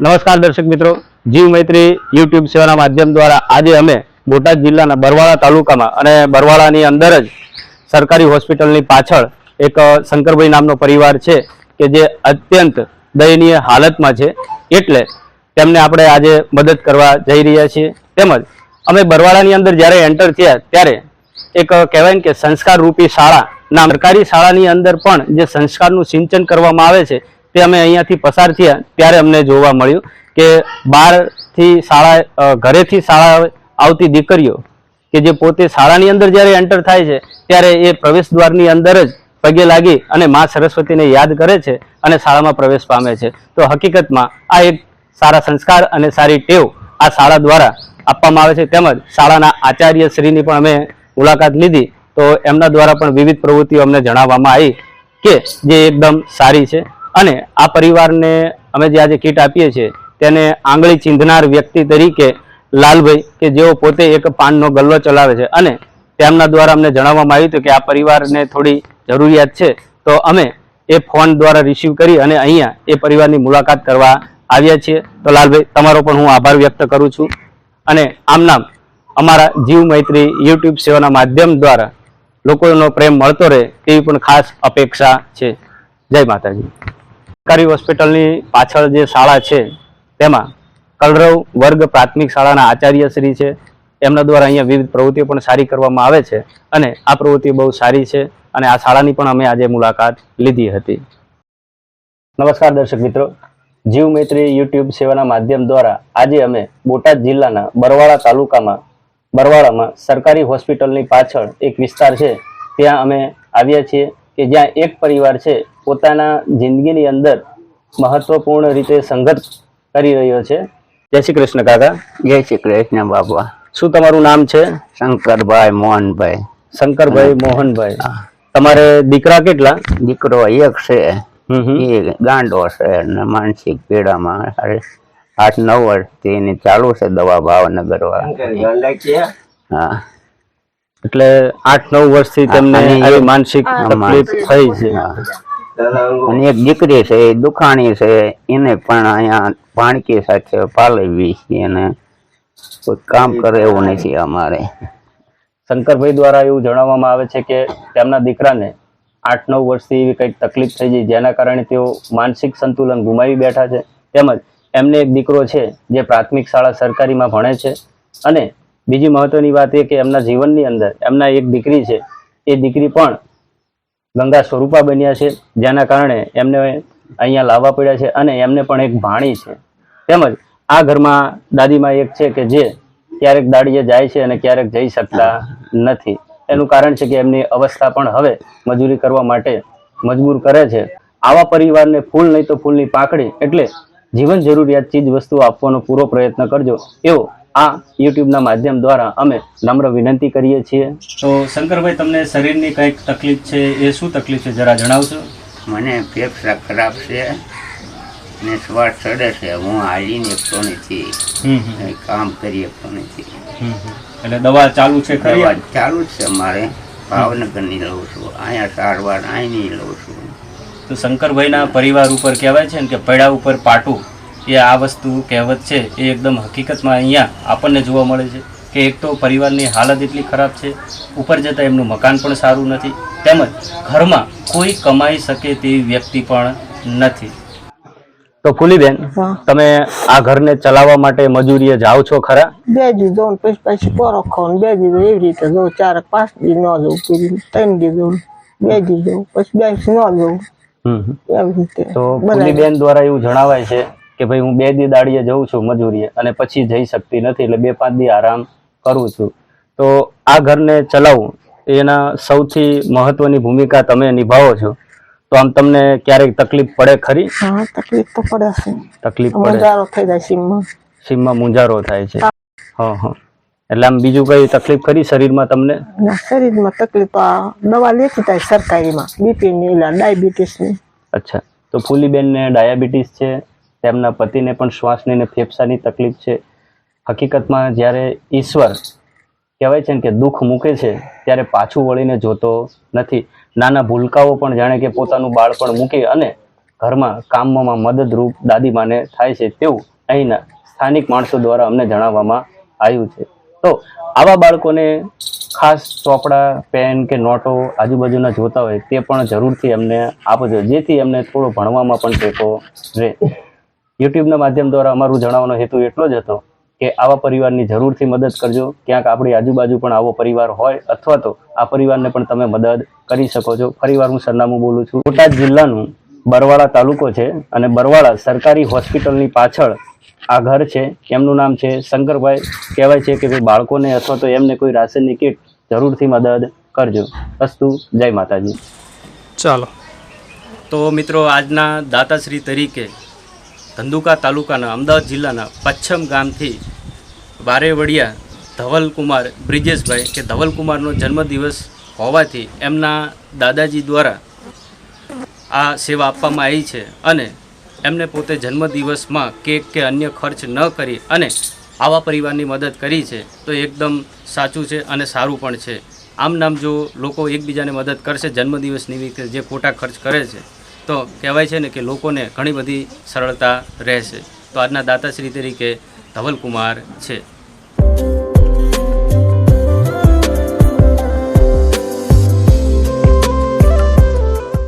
નમસ્કાર દર્શક મિત્રો. જીવ મૈત્રી યુટ્યુબ સેવાના માધ્યમ દ્વારા આજે અમે બોટાદ જિલ્લાના બરવાળા તાલુકામાં અને બરવાળાની અંદર જ સરકારી હોસ્પિટલની પાછળ એક શંકરભાઈ નામનો પરિવાર છે કે જે અત્યંત દયનીય હાલતમાં છે. એટલે તેમને આપણે આજે મદદ કરવા જઈ રહ્યા છીએ. તેમજ અમે બરવાળાની અંદર જ્યારે એન્ટર થયા ત્યારે એક કહેવાય ને કે સંસ્કાર રૂપી શાળા ના સરકારી શાળાની અંદર પણ જે સંસ્કારનું સિંચન કરવામાં આવે છે તે અમે અહીંયાથી પસાર થયા, ત્યારે અમને જોવા મળ્યું કે બહારથી શાળા ઘરેથી શાળા આવતી દીકરીઓ કે જે પોતે શાળાની અંદર જ્યારે એન્ટર થાય છે, ત્યારે એ પ્રવેશ દ્વારની અંદર જ પગે લાગી અને મા સરસ્વતીને યાદ કરે છે અને શાળામાં પ્રવેશ પામે છે. તો હકીકતમાં આ એક સારા સંસ્કાર અને સારી ટેવ આ શાળા દ્વારા આપવામાં આવે છે. તેમજ શાળાના આચાર્ય શ્રીની પણ અમે મુલાકાત લીધી. તો એમના દ્વારા પણ વિવિધ પ્રવૃત્તિઓ અમને જણાવવામાં આવી કે જે એકદમ સારી છે. અને આ પરિવારને અમે જે આજે કીટ આપીએ છીએ, તેને આંગળી ચીંધનાર વ્યક્તિ તરીકે લાલભાઈ, કે જેઓ પોતે એક પાનનો ગલ્લો ચલાવે છે. અને તેમના દ્વારા અમને જણાવવામાં આવ્યું હતું કે આ પરિવારને થોડી જરૂરિયાત છે. તો અમે એ ફોન દ્વારા રિસીવ કરી અને અહીંયા એ પરિવારની મુલાકાત કરવા આવ્યા છીએ. તો લાલભાઈ, તમારો પણ હું આભાર વ્યક્ત કરું છું. અને આમ નામ અમારા જીવ મૈત્રી યુટ્યુબ સેવાના માધ્યમ દ્વારા લોકોનો પ્રેમ મળતો રહે તેવી પણ ખાસ અપેક્ષા છે. જય માતાજી. સરકારી હોસ્પિટલની પાછળ જે શાળા છે, તેમાં કલરવ વર્ગ પ્રાથમિક શાળાના આચાર્ય શ્રી છે. એમના દ્વારા અહીંયા વિવિધ પ્રવૃત્તિઓ પણ સારી કરવામાં આવે છે અને આ પ્રવૃત્તિ બહુ સારી છે અને આ શાળાની પણ અમે આજે મુલાકાત લીધી હતી. નમસ્કાર દર્શક મિત્રો. જીવ મૈત્રી યુટ્યુબ સેવાના માધ્યમ દ્વારા આજે અમે બોટાદ જિલ્લાના બરવાળા તાલુકામાં, બરવાળામાં સરકારી હોસ્પિટલની પાછળ એક વિસ્તાર છે. ત્યાં અમે આવ્યા છીએ કે જ્યાં એક પરિવાર છે પોતાના જિંદગીની અંદર મહત્વપૂર્ણ રીતે સંઘર્ષ કરી રહ્યો છે. જય શ્રી કૃષ્ણ કાકા. જય શ્રી કૃષ્ણ બાબા. શું તમારું નામ છે? શંકરભાઈ મોહનભાઈ. શંકરભાઈ મોહનભાઈ. તમારે દીકરા કેટલા? દીકરો એક છે. એ ગાંડો છે ને માનસિક પીડામાં આઠ નવ વર્ષથી એની ચાલુ છે દવા ભાવનગર હા. એટલે આઠ નવ વર્ષથી તેમને માનસિક તકલીફ થઈ છે. હા. અને એક દીકરી છે દુખાણી છે, એને પણ અહીંયા પાણકી સાથે પાલવી છે અને કોઈ કામ કરે એવું નથી અમારે. શંકરભાઈ દ્વારા એવું જણાવવામાં આવે છે કે તેમના દીકરાને આઠ નવ વર્ષથી એવી કંઈક તકલીફ થઈ ગઈ, જેના કારણે તેઓ માનસિક સંતુલન ગુમાવી બેઠા છે. તેમજ એમને એક દીકરો છે, જે પ્રાથમિક શાળા સરકારીમાં ભણે છે. અને બીજી મહત્વની વાત એ કે એમના જીવનની અંદર એમના એક દીકરી છે, એ દીકરી પણ ગંગા સ્વરૂપા બન્યા છે, જેના કારણે એમને અહીંયા લાવવા પડ્યા છે અને એમને પણ એક ભાણી છે. તેમજ આ ઘરમાં દાદીમાં એક છે કે જે ક્યારેક દાડીએ જાય છે અને ક્યારેક જઈ શકતા નથી. એનું કારણ છે કે એમની અવસ્થા પણ હવે મજૂરી કરવા માટે મજબૂર કરે છે. આવા પરિવારને ફૂલ નહીં તો ફૂલની પાંખડી એટલે જીવન જરૂરિયાત ચીજ વસ્તુ આપવાનો પૂરો પ્રયત્ન કરજો. એવો આ યુટ્યુબના માધ્યમ દ્વારા અમે નમ્ર વિનંતી કરીએ છીએ. તો શંકરભાઈ તમને શરીરની કંઈક તકલીફ છે એ શું તકલીફ છે જરા જણાવશો? મને ફેફસા ખરાબ છે ને શ્વાસ ચડે છે. હું હાલીને એકતો નથી કામ કરી શકતો નથી એટલે દવા ચાલુ છે દવા ચાલુ જ છે મારે. ભાવનગરની લઉં છું. અહીંયા સારવાર અહીંની લઉં છું. તો શંકરભાઈના પરિવાર ઉપર કહેવાય છે ને કે પૈડા ઉપર પાટું. એ આ વસ્તુ કહેવત છે એ એકદમ હકીકતમાં અહીંયા આપણને જોવા મળે છે કે એક તો પરિવારની હાલત એટલી ખરાબ છે ઉપર જતાં એમનું મકાન પણ સારું નથી તેમજ ઘરમાં કોઈ કમાઈ શકે તેવી વ્યક્તિ પણ નથી. તો ફૂલીબેન તમે આ ઘરને ચલાવવા માટે મજૂરીએ જાઓ છો ખરા? બે દી પછી પછી પોરો ખાવાનું બે દી એવી રીતે જવું ચાર પાંચ દી ન પછી ત્રણ દી બે દી પછી બે ન જવું. એવી રીતે તો ફૂલીબેન દ્વારા એવું જણાવાય છે કે ભાઈ હું બે દી દાડીએ જઉં છું મજૂરીએ અને પછી જઈ શકતી નથી એટલે બે પાંચ દી આરામ કરું છું. તો આ ઘરને ચલાવવું એના સૌથી મહત્વની ભૂમિકા તમે નિભાવો છો. તો આમ તમને ક્યારેક તકલીફ પડે ખરી? હા તકલીફ તો પડે છે. તકલીફ પડે. મજારો થઈ જાય સીમમાં. સીમમાં મુંજારો થાય છે. હા હા. એટલે આમ બીજું કઈ તકલીફ ખરી શરીરમાં તમને? શરીરમાં તકલીફ દવા લેતી થાય સરકારીમાં. બીપી ની ડાયાબિટીસની અચ્છા. તો ફૂલીબેનને ડાયાબિટીસ છે? તેમના પતિને પણ શ્વાસની અને ફેફસાની તકલીફ છે. હકીકતમાં જ્યારે ઈશ્વર કહેવાય છે ને કે દુઃખ મૂકે છે, ત્યારે પાછું વળીને જોતો નથી. નાના ભૂલકાઓ પણ જાણે કે પોતાનું બાળપણ મૂકી અને ઘરમાં કામમાં મદદરૂપ દાદીમાને થાય છે તેવું અહીંના સ્થાનિક માણસો દ્વારા અમને જણાવવામાં આવ્યું છે. તો આવા બાળકોને ખાસ ચોપડા, પેન કે નોટો આજુબાજુના જોતા હોય તે પણ જરૂરથી અમને આપજો, જેથી એમને થોડો ભણવામાં પણ ટેકો રહે. યુટ્યુબના માધ્યમ દ્વારા અમારું જણાવવાનો હેતુ એટલો જ હતો કે આવા પરિવારની જરૂરથી મદદ કરજો. ક્યાંક આપણી આજુબાજુ પણ આવો પરિવાર હોય અથવા તો આ પરિવારને પણ તમે મદદ કરી શકો છો. ફરીવાર હું સરનામું બોલું છું. બોટાદ જિલ્લાનું બરવાળા તાલુકો છે અને બરવાળા સરકારી હોસ્પિટલની પાછળ આ ઘર છે. એમનું નામ છે શંકરભાઈ. કહેવાય છે કે ભાઈ બાળકોને અથવા તો એમને કોઈ રાશનની કીટ જરૂરથી મદદ કરજો. અસ્તુ, જય માતાજી. ચાલો. તો મિત્રો, આજના દાતાશ્રી તરીકે ધંધુકા તાલુકાના અમદાવાદ જિલ્લાના પચ્છમ ગામથી બારેવડિયા ધવલકુમાર બ્રિજેશભાઈ કે ધવલકુમારનો જન્મદિવસ હોવાથી એમના દાદાજી દ્વારા આ સેવા આપવામાં આવી છે અને એમને પોતે જન્મદિવસમાં કેક કે અન્ય ખર્ચ ન કરી અને આવા પરિવારની મદદ કરી છે. તો એકદમ સાચું છે અને સારું પણ છે. આમ નામ જો લોકો એકબીજાને મદદ કરશે જન્મદિવસ નિમિત્તે જે ખોટા ખર્ચ કરે છે તો કહેવાય છે ને કે લોકોને ઘણી બધી સરળતા રહેશે. તો આજના દાતાશ્રી તરીકે ધવલકુમાર છે.